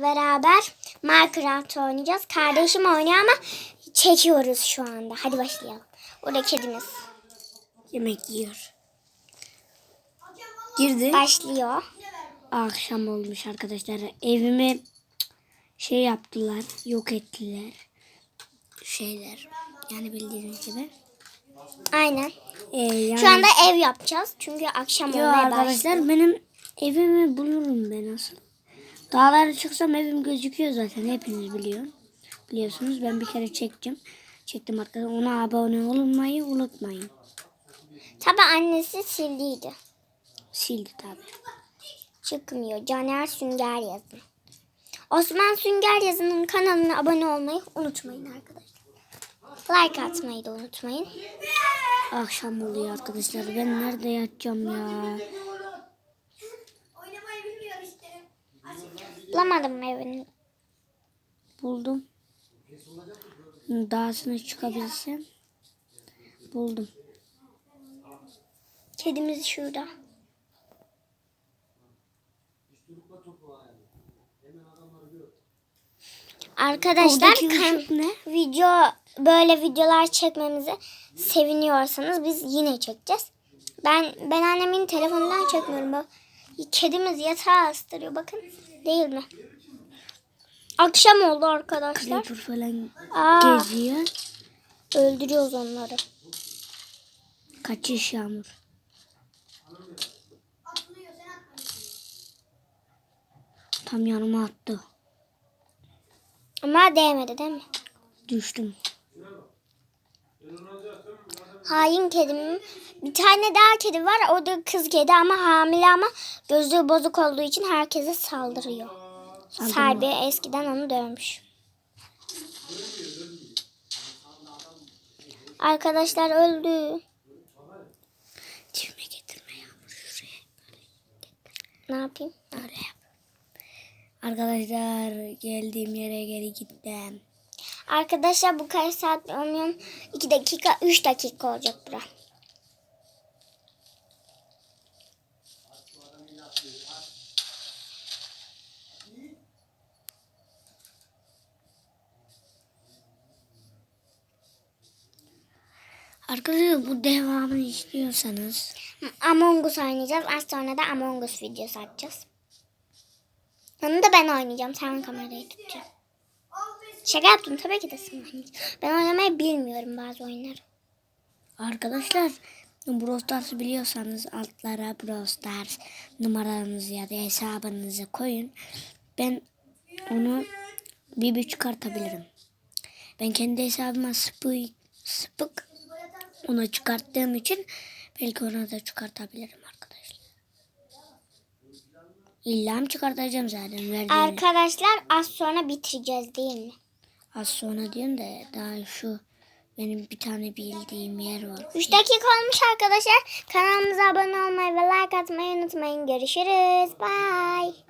beraber Minecraft oynayacağız. Kardeşim oynuyor ama çekiyoruz şu anda. Hadi başlayalım. Orada kedimiz Yemek yiyor. Girdi. başlıyor. Akşam olmuş arkadaşlar. Evime şey yaptılar. Yok ettiler. Şeyler. Yani bildiğiniz gibi. Aynen. Ee, yani, Şu anda ev yapacağız. Çünkü akşam Yo, olmaya arkadaşlar başladı. benim evimi bulurum ben asıl. Dağlara çıksam evim gözüküyor zaten. Hepiniz biliyor. Biliyorsunuz ben bir kere çektim. Çektim arkadaşlar. Ona abone olmayı unutmayın. Tabi annesi sildiydi. Sildi tabii. Çıkmıyor. Caner Sünger yazın. Osman Sünger yazının kanalına abone olmayı unutmayın arkadaşlar. Like atmayı da unutmayın. Akşam oluyor arkadaşlar. Ben nerede yatacağım ya? Bulamadım evini. Buldum. Dağsına çıkabilsem. Buldum. Kedimiz şurada. Arkadaşlar ne? video böyle videolar çekmemizi seviniyorsanız biz yine çekeceğiz. Ben ben annemin telefonundan çekmiyorum. Kedimiz yatağa ıstırıyor bakın. Değil mi? Akşam oldu arkadaşlar. Creeper falan Aa, geziyor. öldürüyoruz onları. Kaçış yağmur. Tam yanıma attı. Ama değmedi değil mi? Düştüm. Hain kedim. Bir tane daha kedi var. O da kız kedi ama hamile ama gözlüğü bozuk olduğu için herkese saldırıyor. Sahibi eskiden onu dövmüş. Arkadaşlar öldü. Çivme getirme yağmur şuraya. Ne yapayım? Oraya. Arkadaşlar geldiğim yere geri gittim. Arkadaşlar bu kaç saat bilmiyorum. 2 dakika 3 dakika olacak bura. Arkadaşlar bu devamını istiyorsanız Among Us oynayacağız. Az sonra da Among Us videosu atacağız. Onu da ben oynayacağım. Sen kamerayı tutacaksın. Şaka yaptım tabii ki de oynayacaksın. Ben oynamayı bilmiyorum bazı oyunları. Arkadaşlar Brawl Stars'ı biliyorsanız altlara Brawl Stars numaranızı ya da hesabınızı koyun. Ben onu bir bir çıkartabilirim. Ben kendi hesabıma spık, spık ona çıkarttığım için belki ona da çıkartabilirim arkadaşlar. İlla mı çıkartacağım zaten verdiğini. Arkadaşlar az sonra bitireceğiz değil mi? Az sonra diyorum da daha şu benim bir tane bildiğim yer var. 3 dakika olmuş arkadaşlar. Kanalımıza abone olmayı ve like atmayı unutmayın. Görüşürüz. Bye.